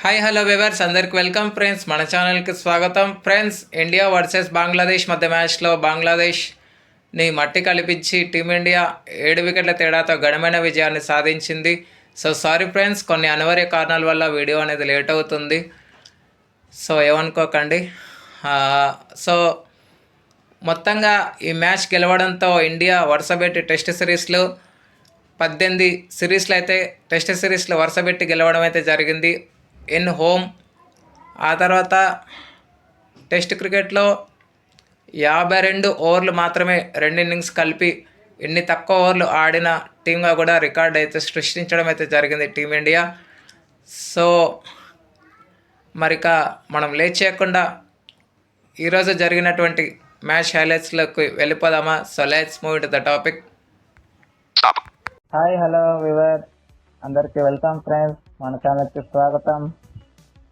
Hi hello వెవర్స్ అందరికి welcome friends మన ఛానల్కి స్వాగతం. ఫ్రెండ్స్ ఇండియా వర్సెస్ బంగ్లాదేశ్ మధ్య మ్యాచ్లో బంగ్లాదేశ్ని మట్టి కలిపించి టీమిండియా ఏడు వికెట్ల తేడాతో ఘనమైన విజయాన్ని సాధించింది. సో సారీ ఫ్రెండ్స్ కొన్ని అనివార్య కారణాల వల్ల వీడియో అనేది లేట్ అవుతుంది. సో ఏమనుకోకండి. సో మొత్తంగా ఈ మ్యాచ్ గెలవడంతో ఇండియా వరుసపెట్టి టెస్ట్ సిరీస్లో పద్దెనిమిది సిరీస్లు అయితే టెస్ట్ సిరీస్లో వరుసపెట్టి గెలవడం అయితే జరిగింది. In home. ఆ తర్వాత టెస్ట్ క్రికెట్లో యాభై రెండు ఓవర్లు మాత్రమే రెండు ఇన్నింగ్స్ కలిపి ఎన్ని తక్కువ ఓవర్లు ఆడిన టీంగా కూడా రికార్డ్ అయితే సృష్టించడం అయితే జరిగింది టీమిండియా. సో మరిక మనం లేట్ చేయకుండా ఈరోజు జరిగినటువంటి మ్యాచ్ హైలైట్స్లోకి వెళ్ళిపోదామా? So let's move to the topic hi hello viewer అందరికీ వెల్కమ్ ఫ్రెండ్స్ మన ఛానల్కి స్వాగతం.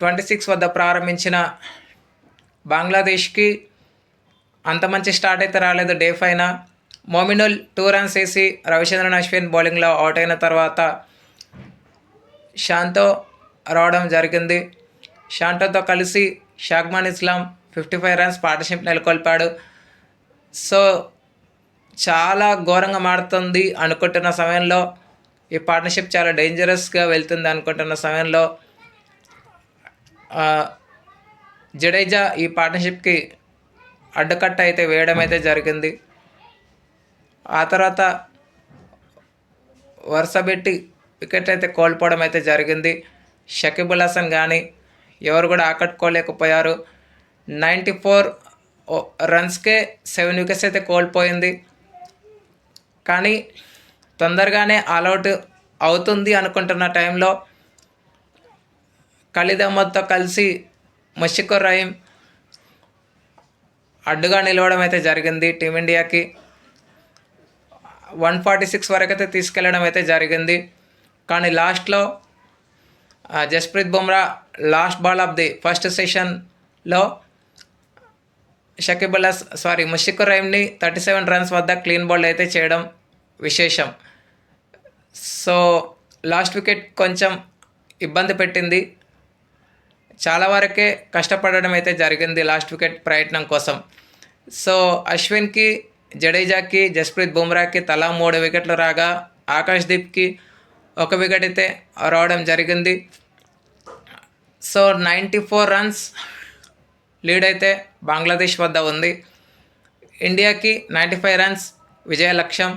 twenty six వద్ద ప్రారంభించిన బంగ్లాదేశ్కి అంత మంచి స్టార్ట్ అయితే రాలేదు డే పైన మోమినుల్ టూ రన్స్ వేసి రవిచంద్రన్ అశ్విన్ బౌలింగ్లో అవుట్ అయిన తర్వాత షాంతో రావడం జరిగింది. షాంటోతో కలిసి Shadman Islam fifty five runs partnership నెలకొల్పాడు. So చాలా ఘోరంగా మారుతుంది అనుకుంటున్న సమయంలో ఈ పార్ట్నర్షిప్ చాలా డేంజరస్గా వెళ్తుంది అనుకుంటున్న సమయంలో జడేజా ఈ పార్ట్నర్షిప్కి అడ్డుకట్ట అయితే వేయడం అయితే జరిగింది. ఆ తర్వాత వరుస పెట్టి వికెట్ అయితే కోల్పోవడం అయితే జరిగింది. షకీబుల్ హసన్ కానీ ఎవరు కూడా ఆకట్టుకోలేకపోయారు. నైంటీ ఫోర్ రన్స్కే సెవెన్ వికెట్స్ అయితే కోల్పోయింది. కానీ తొందరగానే ఆల్అవుట్ అవుతుంది అనుకుంటున్న టైంలో ఖలీద్ కలిసి ముషికుర్ రహీం అడ్డుగా నిలవడం అయితే జరిగింది టీమిండియాకి. వన్ ఫార్టీ సిక్స్ వరకు అయితే తీసుకెళ్ళడం అయితే జరిగింది. కానీ లాస్ట్లో Jasprit Bumrah last ball of the first సెషన్లో షకీబుల్ హస్ సారీ ముషికుర్ రహీంని థర్టీ సెవెన్ రన్స్ వద్ద క్లీన్ బాల్ అయితే చేయడం విశేషం. సో లాస్ట్ వికెట్ కొంచెం ఇబ్బంది పెట్టింది. చాలా వరకే కష్టపడడం అయితే జరిగింది లాస్ట్ వికెట్ ప్రయత్నం కోసం. సో అశ్విన్కి జడేజాకి జస్ప్రీత్ బుమ్రాకి తలా మూడు వికెట్లు రాగా ఆకాష్ దీప్కి ఒక వికెట్ అయితే రావడం జరిగింది. So ninety four runs lead అయితే బంగ్లాదేశ్ వద్ద ఉంది. ఇండియాకి నైంటీ ఫైవ్ రన్స్ విజయ లక్ష్యం.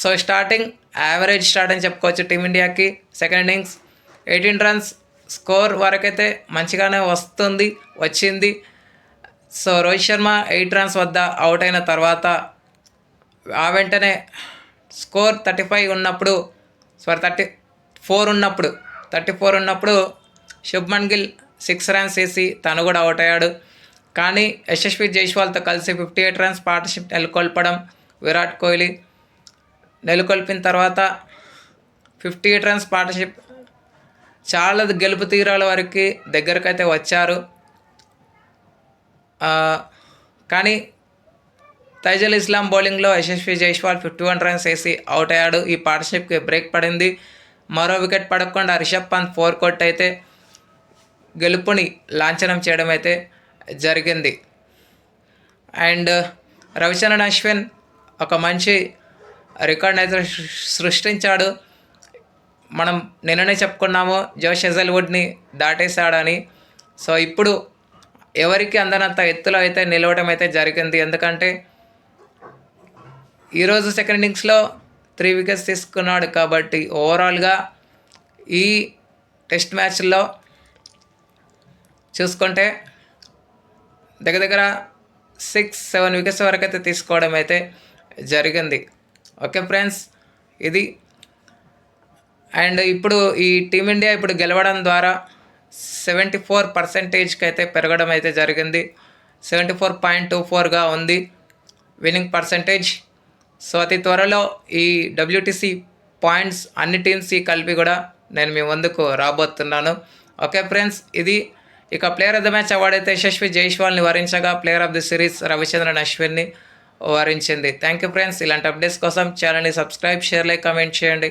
సో స్టార్టింగ్ యావరేజ్ స్టార్ట్ అని చెప్పుకోవచ్చు టీమిండియాకి. Second innings eighteen runs score వరకైతే మంచిగానే వస్తుంది వచ్చింది. So Rohit Sharma eight runs వద్ద అవుట్ అయిన తర్వాత ఆ వెంటనే స్కోర్ థర్టీ ఫైవ్ ఉన్నప్పుడు సారీ థర్టీ ఫోర్ ఉన్నప్పుడు థర్టీ ఫోర్ ఉన్నప్పుడు శుభ్మన్ గిల్ సిక్స్ రన్స్ వేసి తను కూడా అవుట్ అయ్యాడు. కానీ యశస్వి జైస్వాల్తో కలిసి ఫిఫ్టీ ఎయిట్ రన్స్ పార్ట్నర్షిప్ నెలకొల్పడం విరాట్ కోహ్లీ నెలకొల్పిన తర్వాత ఫిఫ్టీ ఎయిట్ రన్స్ పార్ట్నర్షిప్ చాలా గెలుపు తీరాల వరకు దగ్గరకైతే వచ్చారు. కానీ తైజల్ ఇస్లాం బౌలింగ్లో Yashasvi Jaiswal fifty one runs వేసి అవుట్ అయ్యాడు. ఈ పార్ట్నర్షిప్కి బ్రేక్ పడింది. మరో వికెట్ పడకుండా రిషబ్ పంత్ ఫోర్ కొట్ అయితే గెలుపుని లాంఛనం చేయడం అయితే జరిగింది. అండ్ రవిచంద్రన్ అశ్విన్ ఒక మంచి రికార్డ్ అయితే సృష్టించాడు. మనం నిన్ననే చెప్పుకున్నాము జోష్ హెజల్వుడ్ని దాటేశాడని. సో ఇప్పుడు ఎవరికి అందనంత ఎత్తులో అయితే నిలవడం అయితే జరిగింది. ఎందుకంటే ఈరోజు సెకండ్ ఇన్నింగ్స్లో త్రీ వికెట్స్ తీసుకున్నాడు కాబట్టి ఓవరాల్గా ఈ టెస్ట్ మ్యాచ్లో చూసుకుంటే దగ్గర దగ్గర సిక్స్ సెవెన్ వికెట్స్ వరకు అయితే తీసుకోవడం అయితే జరిగింది. ఓకే ఫ్రెండ్స్ ఇది అండ్ ఇప్పుడు ఈ టీమిండియా ఇప్పుడు గెలవడం ద్వారా సెవెంటీ ఫోర్ పర్సెంటేజ్కి అయితే పెరగడం అయితే జరిగింది. సెవెంటీ ఫోర్ పాయింట్ టూ ఫోర్గా ఉంది. Winning percentage. సో అతి త్వరలో ఈ డబ్ల్యూటీసీ పాయింట్స్ అన్ని టీమ్స్కి కలిపి కూడా నేను మీ ముందుకు రాబోతున్నాను. ఓకే ఫ్రెండ్స్ ఇది ఇక player of the match award అయితే యశస్వి జైష్వాల్ని వరించగా player of the series Ravichandran అశ్విన్ని వరించింది. థ్యాంక్ యూ ఫ్రెండ్స్ ఇలాంటి అప్డేట్స్ కోసం ఛానల్ని సబ్స్క్రైబ్ షేర్ లైక్ కమెంట్ చేయండి.